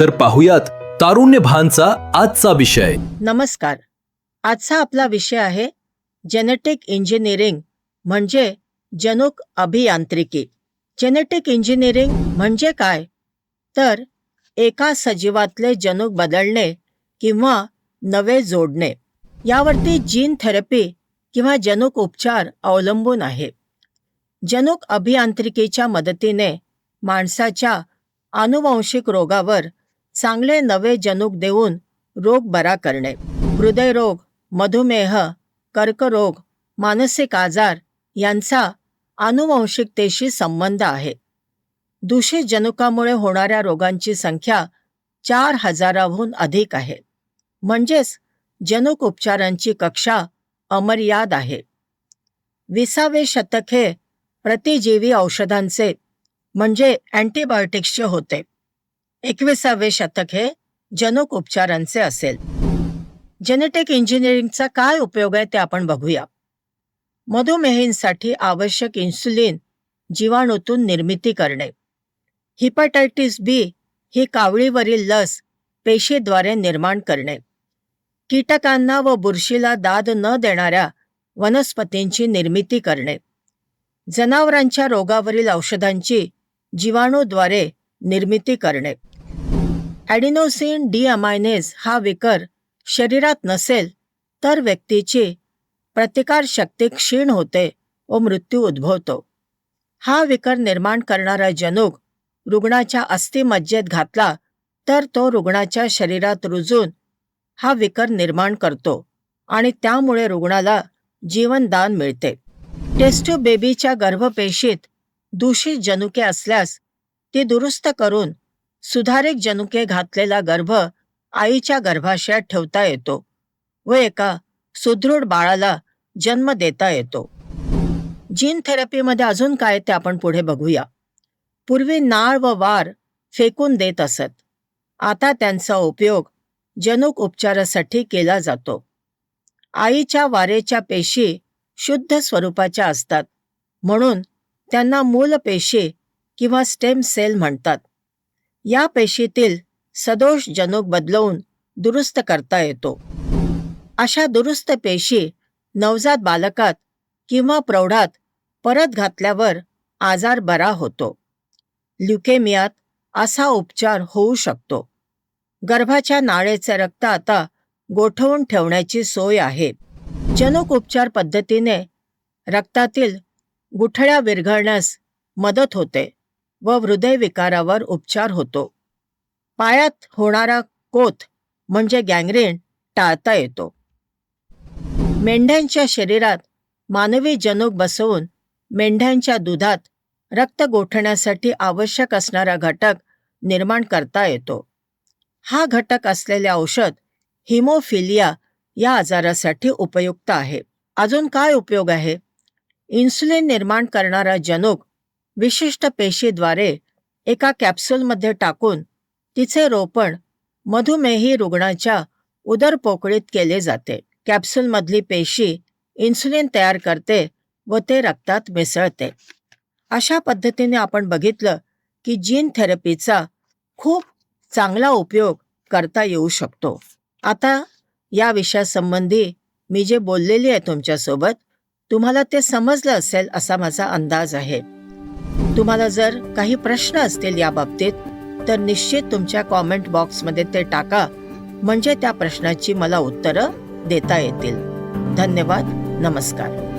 तर पाहुयात तारुण्य भानचा आजचा विषय. नमस्कार. आजचा आपला विषय आहे जेनेटिक इंजिनिअरिंग म्हणजे जनुक अभियांत्रिकी. जेनेटिक इंजिनिअरिंग म्हणजे काय? तर एका सजीवातले जनुक बदलणे किंवा नवे जोडणे. यावरती जीन थेरपी किंवा जनुक उपचार अवलंबून आहे. जनुक अभियांत्रिकीच्या मदतीने माणसाच्या आनुवंशिक रोगावर चांगले नवे जनुक देऊन रोग बरा करणे. हृदयरोग मधुमेह कर्करोग मानसिक आजार यांचा आनुवंशिकतेशी संबंध आहे. दूषित जनुकामुळे होणाऱ्या रोगांची संख्या चार हजाराहून अधिक आहे. म्हणजेच जनुक उपचारांची कक्षा अमर्याद आहे. विसावे शतक हे प्रतिजीवी औषधांचे म्हणजे अँटीबायोटिक्सचे होते. एकविसावे शतक हे जनक उपचारांचे असेल. जेनेटिक इंजिनिअरिंगचा काय उपयोग आहे ते आपण बघूया. मधुमेहींसाठी आवश्यक इन्सुलिन जीवाणूतून निर्मिती करणे. हिपॅटायटिस बी ही कावळीवरील लस पेशीद्वारे निर्माण करणे. कीटकांना व बुरशीला दाद न देणाऱ्या वनस्पतींची निर्मिती करणे. जनावरांच्या रोगावरील औषधांची जीवाणूद्वारे निर्मिती करणे. ॲडिनोसिन डीअमायनेज हा विकर शरीरात नसेल तर व्यक्तीची प्रतिकारशक्ती क्षीण होते व मृत्यू उद्भवतो. हा विकर निर्माण करणारा जनुक रुग्णाच्या अस्थिमज्जेत घातला तर तो रुग्णाच्या शरीरात रुजून हा विकर निर्माण करतो आणि त्यामुळे रुग्णाला जीवनदान मिळते. टेस्ट्यू बेबीच्या गर्भपेशीत दूषित जनुके असल्यास ती दुरुस्त करून सुधारित जनुके घातलेला गर्भ आईच्या गर्भाशयात ठेवता येतो व एका सुदृढ बाळाला जन्म देता येतो. जीन थेरपीमध्ये अजून काय ते आपण पुढे बघूया. पूर्वी नाळ व वार फेकून देत असत. आता त्यांचा उपयोग जनुक उपचारासाठी केला जातो. आईच्या वारेच्या पेशी शुद्ध स्वरूपाच्या असतात. म्हणून त्यांना मूल पेशी किंवा स्टेम सेल म्हणतात. या पेशीतील सदोष जनुक बदलवून दुरुस्त करता येतो. अशा दुरुस्त पेशी नवजात बालकात किंवा प्रौढात परत घातल्यावर आजार बरा होतो. ल्युकेमियात असा उपचार होऊ शकतो. गर्भाच्या नाळेचे रक्त आता गोठवून ठेवण्याची सोय आहे. जनुक उपचार पद्धतीने रक्तातील गुठळ्या विरघळण्यास मदत होते. व हृदयविकारावर उपचार होतो. पायात होणारा कोथ म्हणजे गँग्रेन टाळता येतो. मेंढ्यांच्या शरीरात मानवी जनुक बसवून मेंढ्यांच्या दुधात रक्त गोठण्यासाठी आवश्यक असणारा घटक निर्माण करता येतो. हा घटक असलेले औषध हिमोफिलिया या आजारासाठी उपयुक्त आहे. अजून काय उपयोग आहे? इन्सुलिन निर्माण करणारा जनुक विशिष्ट पेशीद्वारे एका कॅप्सूलमध्ये टाकून तिचे रोपण मधुमेही रुग्णाच्या उदरपोकळीत केले जाते. कॅप्सूलमधली पेशी इन्सुलिन तयार करते व ते रक्तात मिसळते. अशा पद्धतीने आपण बघितलं की जीन थेरपीचा खूप चांगला उपयोग करता येऊ शकतो. आता या विषयासंबंधी मी जे बोललेली आहे तुमच्यासोबत तुम्हाला ते समजलं असेल असा माझा अंदाज आहे. तुम्हाला जर काही प्रश्न असतील या बाबतीत तर निश्चित तुमच्या कॉमेंट बॉक्समध्ये ते टाका. म्हणजे त्या प्रश्नाची मला उत्तरं देता येतील. धन्यवाद. नमस्कार.